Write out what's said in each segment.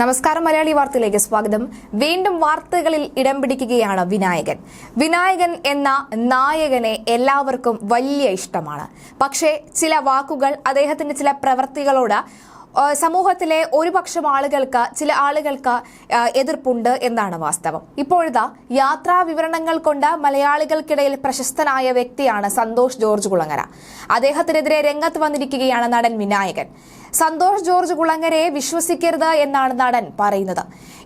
നമസ്കാരം മലയാളി വാർത്തയിലേക്ക് സ്വാഗതം. വീണ്ടും വാർത്തകളിൽ ഇടം പിടിക്കുകയാണ് വിനായകൻ. വിനായകൻ എന്ന നായകനെ എല്ലാവർക്കും വലിയ ഇഷ്ടമാണ്. പക്ഷേ ചില വാക്കുകൾ അദ്ദേഹത്തിന്റെ ചില പ്രവൃത്തികളോട് സമൂഹത്തിലെ ഒരുപക്ഷം ആളുകൾക്ക് ചില ആളുകൾക്ക് എതിർപ്പുണ്ട് എന്നാണ് വാസ്തവം. ഇപ്പോഴത്തെ യാത്രാ വിവരണങ്ങൾ കൊണ്ട് മലയാളികൾക്കിടയിൽ പ്രശസ്തനായ വ്യക്തിയാണ് സന്തോഷ് ജോർജ് കുളങ്ങര. അദ്ദേഹത്തിനെതിരെ രംഗത്ത് വന്നിരിക്കുകയാണ് നടൻ വിനായകൻ. സന്തോഷ് ജോർജ് കുളങ്ങരയെ വിശ്വസിക്കരുത് എന്നാണ് നടൻ പറയുന്നത്.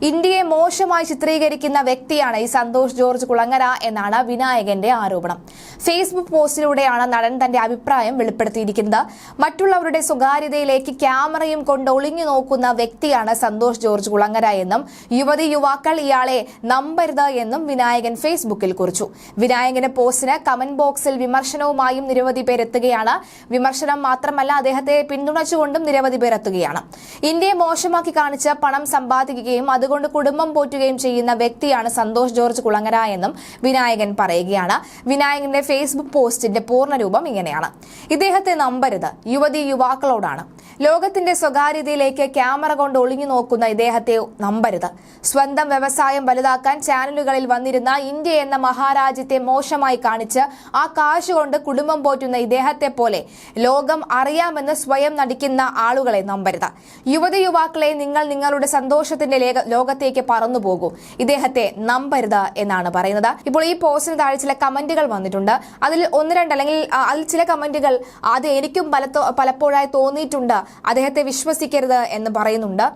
ഇന്ത്യയെ മോശമായി ചിത്രീകരിക്കുന്ന വ്യക്തിയാണ് ഈ സന്തോഷ് ജോർജ് കുളങ്ങര എന്നാണ് വിനായകന്റെ ആരോപണം. ഫേസ്ബുക്ക് പോസ്റ്റിലൂടെയാണ് നടൻ തന്റെ അഭിപ്രായം വെളിപ്പെടുത്തിയിരിക്കുന്നത്. മറ്റുള്ളവരുടെ സ്വകാര്യതയിലേക്ക് ക്യാമറയും കൊണ്ട് ഒളിഞ്ഞു നോക്കുന്ന വ്യക്തിയാണ് സന്തോഷ് ജോർജ് കുളങ്ങര എന്നും യുവതി യുവാക്കൾ ഇയാളെ നമ്പരുത് എന്നും വിനായകൻ ഫേസ്ബുക്കിൽ കുറിച്ചു. വിനായകന്റെ പോസ്റ്റിന് കമന്റ് ബോക്സിൽ വിമർശനവുമായും നിരവധി പേർ എത്തുകയാണ്. വിമർശനം മാത്രമല്ല അദ്ദേഹത്തെ പിന്തുണച്ചുകൊണ്ടും നിരവധി പേർ എത്തുകയാണ്. ഇന്ത്യയെ മോശമാക്കി കാണിച്ച് പണം സമ്പാദിക്കുകയും അതുകൊണ്ട് കുടുംബം പോറ്റുകയും ചെയ്യുന്ന വ്യക്തിയാണ് സന്തോഷ് ജോർജ് കുളങ്ങര എന്നും വിനായകൻ പറയുകയാണ്. വിനായകന്റെ ഫേസ്ബുക്ക് പോസ്റ്റിന്റെ പൂർണരൂപം ഇങ്ങനെയാണ്. ഇദ്ദേഹത്തെ നമ്പരുത്. യുവതി യുവാക്കളോടാണ്. ലോകത്തിന്റെ സ്വകാര്യതയിലേക്ക് ക്യാമറ കൊണ്ട് ഒളിഞ്ഞു നോക്കുന്ന ഇദ്ദേഹത്തെ നമ്പരുത്. സ്വന്തം വ്യവസായം വലുതാക്കാൻ ചാനലുകളിൽ വന്നിരുന്ന ഇന്ത്യ എന്ന മഹാരാജ്യത്തെ മോശമായി കാണിച്ച് ആ കാശ് കൊണ്ട് കുടുംബം പോറ്റുന്ന ഇദ്ദേഹത്തെ പോലെ ലോകം അറിയാമെന്ന് സ്വയം നടിക്കുന്ന ആളുകളെ നമ്പരുത്. യുവതി യുവാക്കളെ നിങ്ങൾ നിങ്ങളുടെ സന്തോഷത്തിന്റെ ലേക- ലോകത്തേക്ക് പറന്നു പോകൂ. ഇദ്ദേഹത്തെ നമ്പരുത് എന്നാണ് പറയുന്നത്. ഇപ്പോൾ ഈ പോസ്റ്റിന് താഴെ ചില കമന്റുകൾ വന്നിട്ടുണ്ട്. അതിൽ ഒന്ന് രണ്ട് അല്ലെങ്കിൽ അതിൽ ചില കമന്റുകൾ അത് എനിക്കും പല പലപ്പോഴായി തോന്നിയിട്ടുണ്ട്. അദ്ദേഹത്തെ വിശ്വസിക്കരുത് എന്ന് പറയുന്നുണ്ട്.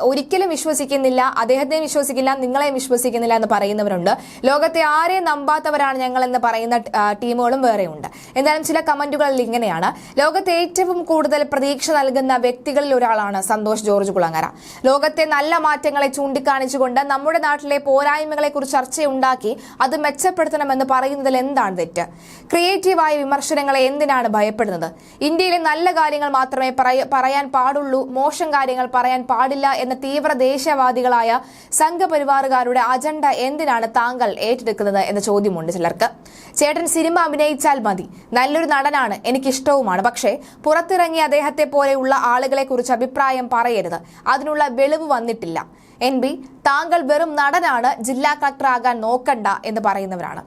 ഒരിക്കലും വിശ്വസിക്കുന്നില്ല അദ്ദേഹത്തെ വിശ്വസിക്കില്ല നിങ്ങളെ വിശ്വസിക്കുന്നില്ല എന്ന് പറയുന്നവരുണ്ട്. ലോകത്തെ ആരെ നമ്പാത്തവരാണ് ഞങ്ങൾ എന്ന് പറയുന്ന ടീമുകളും വേറെയുണ്ട്. എന്തായാലും ചില കമന്റുകളിൽ ഇങ്ങനെയാണ്. ലോകത്തെ ഏറ്റവും കൂടുതൽ പ്രതീക്ഷ നൽകുന്ന വ്യക്തികളിൽ ഒരാളാണ് സന്തോഷ് ജോർജ് കുളങ്ങര. ലോകത്തെ നല്ല മാറ്റങ്ങളെ ചൂണ്ടിക്കാണിച്ചുകൊണ്ട് നമ്മുടെ നാട്ടിലെ പോരായ്മകളെ കുറിച്ച് ചർച്ചയുണ്ടാക്കി അത് മെച്ചപ്പെടുത്തണമെന്ന് പറയുന്നതിൽ എന്താണ് തെറ്റ്? ക്രിയേറ്റീവായ വിമർശനങ്ങളെ എന്തിനാണ് ഭയപ്പെടുന്നത്? ഇന്ത്യയിലെ നല്ല കാര്യങ്ങൾ മാത്രമേ പറയ- പറയാൻ പാടുള്ളൂ മോശം കാര്യങ്ങൾ പറയാൻ പാടില്ല എന്ന തീവ്ര ദേശീയവാദികളായ സംഘപരിവാറുകാരുടെ അജണ്ട എന്തിനാണ് താങ്കൾ ഏറ്റെടുക്കുന്നത് എന്ന ചോദ്യമുണ്ട് ചിലർക്ക്. ചേട്ടൻ സിനിമ അഭിനയിച്ചാൽ മതി. നല്ലൊരു നടനാണ് എനിക്കിഷ്ടവുമാണ്. പക്ഷേ പുറത്തിറങ്ങിയ അദ്ദേഹത്തെ പോലെയുള്ള ആളുകളെ കുറിച്ച് അഭിപ്രായം പറയരുത്. അതിനുള്ള വെളിവ് വന്നിട്ടില്ല. എൻ ബി താങ്കൾ വെറും നടനാണ് ജില്ലാ കളക്ടർ ആകാൻ നോക്കണ്ട എന്ന് പറയുന്നവരാണ്.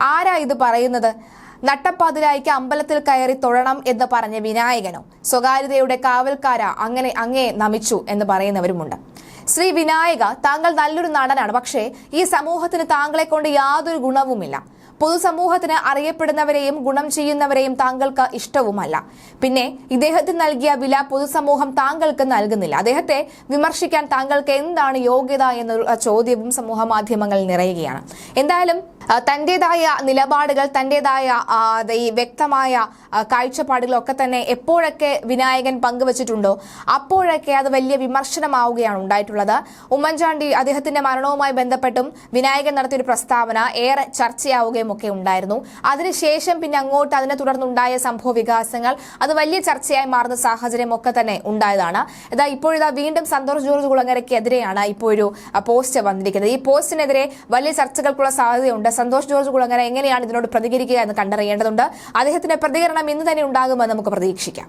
ആരാ ഇത് പറയുന്നത്? നട്ടപ്പാതിരായിക്ക് അമ്പലത്തിൽ കയറി തൊഴണം എന്ന് പറഞ്ഞ വിനായകനോ സ്വകാര്യതയുടെ കാവൽക്കാര അങ്ങനെ അങ്ങേ നമിച്ചു എന്ന് പറയുന്നവരുമുണ്ട്. ശ്രീ വിനായക താങ്കൾ നല്ലൊരു നടനാണ് പക്ഷേ ഈ സമൂഹത്തിന് താങ്കളെ കൊണ്ട് യാതൊരു ഗുണവുമില്ല. പൊതുസമൂഹത്തിന് അറിയപ്പെടുന്നവരെയും ഗുണം ചെയ്യുന്നവരെയും താങ്കൾക്ക് ഇഷ്ടവുമല്ല. പിന്നെ ഇദ്ദേഹത്തിന് നൽകിയ വില പൊതുസമൂഹം താങ്കൾക്ക് നൽകുന്നില്ല. അദ്ദേഹത്തെ വിമർശിക്കാൻ താങ്കൾക്ക് എന്താണ് യോഗ്യത എന്ന ചോദ്യവും സമൂഹ മാധ്യമങ്ങളിൽ നിറയുകയാണ്. എന്തായാലും തന്റെതായ നിലപാടുകൾ തന്റേതായ ആ, ഈ വ്യക്തമായ കാഴ്ചപ്പാടുകളൊക്കെ തന്നെ എപ്പോഴൊക്കെ വിനായകൻ പങ്കുവച്ചിട്ടുണ്ടോ അപ്പോഴൊക്കെ അത് വലിയ വിമർശനമാവുകയാണ് ഉണ്ടായിട്ടുള്ളത്. ഉമ്മൻചാണ്ടി അദ്ദേഹത്തിന്റെ മരണവുമായി ബന്ധപ്പെട്ടും വിനായകൻ നടത്തിയൊരു പ്രസ്താവന ഏറെ ചർച്ചയാവുകയും ഒക്കെ ഉണ്ടായിരുന്നു. അതിനുശേഷം പിന്നെ അങ്ങോട്ട് അതിനെ തുടർന്നുണ്ടായ സംഭവ വികാസങ്ങൾ അത് വലിയ ചർച്ചയായി മാറുന്ന സാഹചര്യം ഒക്കെ തന്നെ ഉണ്ടായതാണ്. ഇതാ ഇപ്പോഴിതാ വീണ്ടും സന്തോഷ് ജോർജ് കുളങ്ങരയ്ക്കെതിരെയാണ് ഇപ്പോൾ ഒരു പോസ്റ്റ് വന്നിരിക്കുന്നത്. ഈ പോസ്റ്റിനെതിരെ വലിയ ചർച്ചകൾക്കുള്ള സാധ്യതയുണ്ട്. സന്തോഷ് ജോർജ് കുളങ്ങര എങ്ങനെയാണ് ഇതിനോട് പ്രതികരിക്കുക എന്ന് കണ്ടറിയേണ്ടതുണ്ട്. അദ്ദേഹത്തിന്റെ പ്രതികരണം ഇന്ന് തന്നെ ഉണ്ടാകുമെന്ന് നമുക്ക് പ്രതീക്ഷിക്കാം.